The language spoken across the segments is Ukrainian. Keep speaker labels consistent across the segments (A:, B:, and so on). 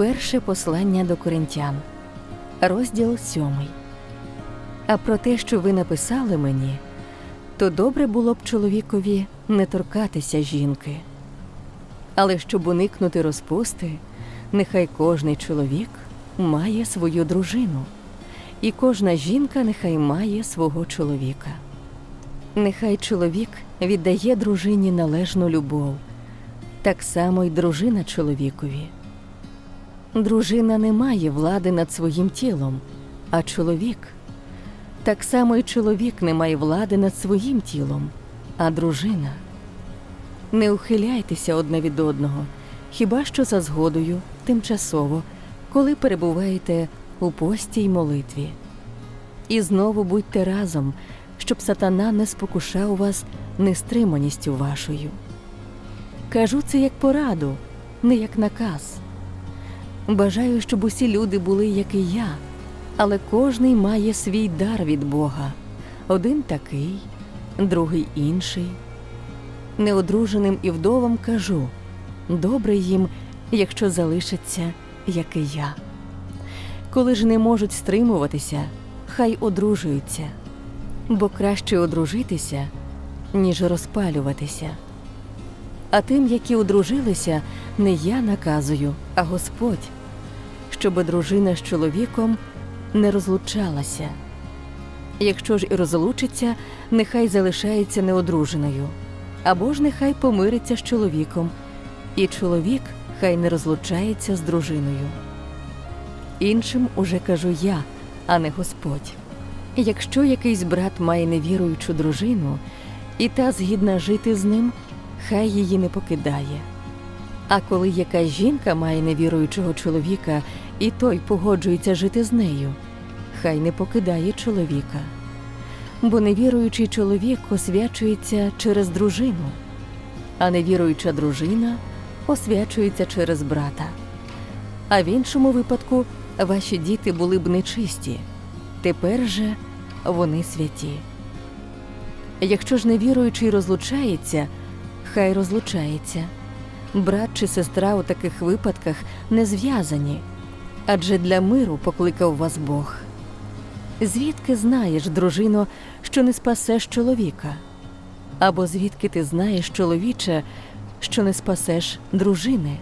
A: Перше послання до коринтян, розділ сьомий. А про те, що ви написали мені, то добре було б чоловікові не торкатися жінки. Але щоб уникнути розпусти, нехай кожний чоловік має свою дружину, і кожна жінка нехай має свого чоловіка. Нехай чоловік віддає дружині належну любов, так само й дружина чоловікові. Дружина не має влади над своїм тілом, а чоловік. Так само й чоловік не має влади над своїм тілом, а дружина. Не ухиляйтеся одне від одного, хіба що за згодою, тимчасово, коли перебуваєте у пості й молитві. І знову будьте разом, щоб сатана не спокушав вас нестриманістю вашою. Кажу це як пораду, не як наказ. Бажаю, щоб усі люди були, як і я, але кожний має свій дар від Бога. Один такий, другий інший. Неодруженим і вдовам кажу добре їм, якщо залишаться, як і я. Коли ж не можуть стримуватися, хай одружуються, бо краще одружитися, ніж розпалюватися. А тим, які одружилися, не я наказую, а Господь, щоб дружина з чоловіком не розлучалася. Якщо ж і розлучиться, нехай залишається неодруженою, або ж нехай помириться з чоловіком, і чоловік хай не розлучається з дружиною. Іншим уже кажу я, а не Господь. Якщо якийсь брат має невіруючу дружину, і та згідна жити з ним, хай її не покидає. А коли якась жінка має невіруючого чоловіка, і той погоджується жити з нею, хай не покидає чоловіка. Бо невіруючий чоловік освячується через дружину, а невіруюча дружина освячується через брата. А в іншому випадку ваші діти були б нечисті, тепер же вони святі. Якщо ж невіруючий розлучається, хай розлучається. Брат чи сестра у таких випадках не зв'язані, адже для миру покликав вас Бог. Звідки знаєш, дружино, що не спасеш чоловіка? Або звідки ти знаєш, чоловіче, що не спасеш дружини?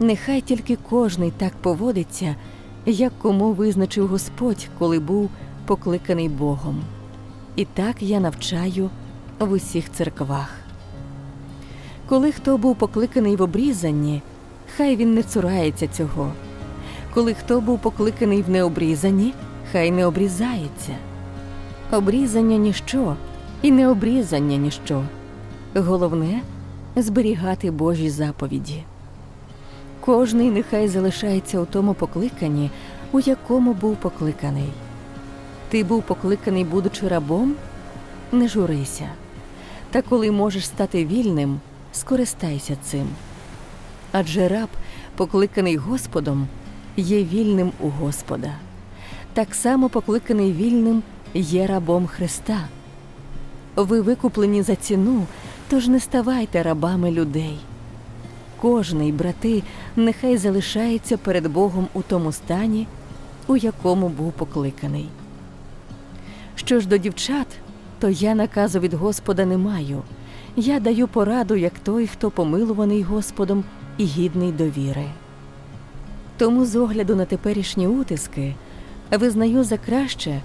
A: Нехай тільки кожний так поводиться, як кому визначив Господь, коли був покликаний Богом. І так я навчаю в усіх церквах. Коли хто був покликаний в обрізанні, хай він не цурається цього. Коли хто був покликаний в необрізанні, хай не обрізається. Обрізання ніщо, і необрізання ніщо. Головне зберігати Божі заповіді. Кожний нехай залишається у тому покликанні, у якому був покликаний. Ти був покликаний, будучи рабом, не журися. Та коли можеш стати вільним, скористайся цим. Адже раб, покликаний Господом, є вільним у Господа. Так само покликаний вільним є рабом Христа. Ви викуплені за ціну, тож не ставайте рабами людей. Кожний, брати, нехай залишається перед Богом у тому стані, у якому був покликаний. Що ж до дівчат, то я наказу від Господа не маю. Я даю пораду, як той, хто помилуваний Господом і гідний довіри. Тому, з огляду на теперішні утиски, визнаю за краще,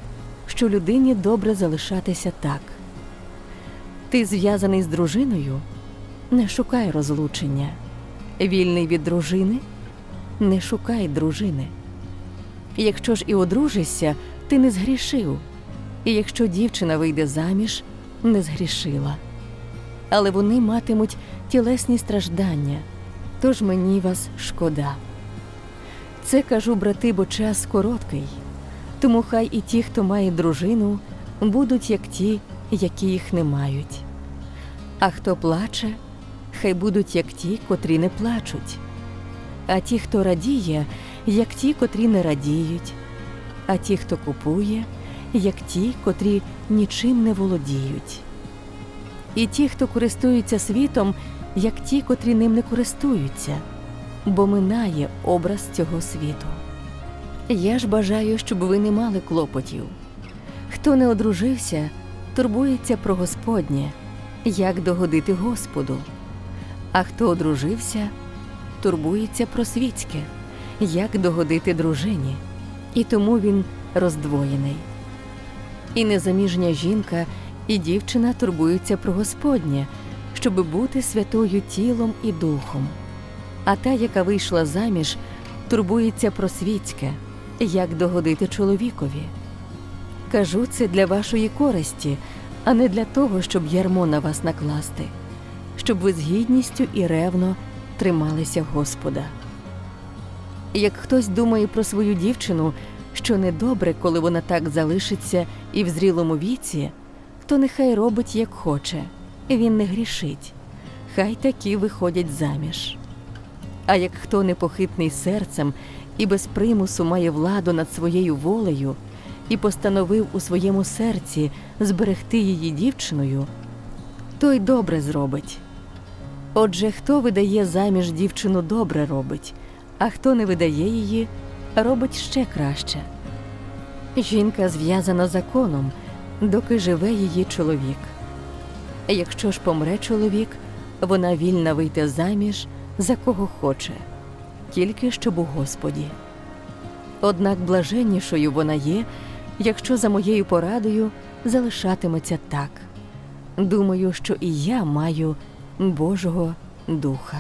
A: що людині добре залишатися так. Ти зв'язаний з дружиною, не шукай розлучення. Вільний від дружини, не шукай дружини. Якщо ж і одружишся, ти не згрішив, і якщо дівчина вийде заміж, не згрішила. Але вони матимуть тілесні страждання, тож мені вас шкода. Це кажу, брати, бо час короткий, тому хай і ті, хто має дружину, будуть як ті, які їх не мають. А хто плаче, хай будуть як ті, котрі не плачуть. А ті, хто радіє, як ті, котрі не радіють, а ті, хто купує, як ті, котрі нічим не володіють. І ті, хто користуються світом, як ті, котрі ним не користуються. бо минає образ цього світу. Я ж бажаю, щоб ви не мали клопотів. Хто не одружився, турбується про Господнє, як догодити Господу. А хто одружився, турбується про світське, як догодити дружині, і тому він роздвоєний. І незаміжня жінка, і дівчина турбуються про Господнє, щоби бути святою тілом і духом. А та, яка вийшла заміж, турбується про світське, як догодити чоловікові. Кажу це для вашої користі, а не для того, щоб ярмо на вас накласти, щоб ви з гідністю і ревно трималися Господа. Як хтось думає про свою дівчину, що недобре, коли вона так залишиться і в зрілому віці, то нехай робить як хоче, він не грішить, хай такі виходять заміж. А як хто непохитний серцем і без примусу має владу над своєю волею і постановив у своєму серці зберегти її дівчиною, той добре зробить. Отже, хто видає заміж дівчину добре робить, а хто не видає її, робить ще краще. Жінка зв'язана законом, доки живе її чоловік. Якщо ж помре чоловік, вона вільна вийти заміж за кого хоче, тільки щоб у Господі. Однак блаженнішою вона є, якщо за моєю порадою залишатиметься так. Думаю, що і я маю Божого Духа.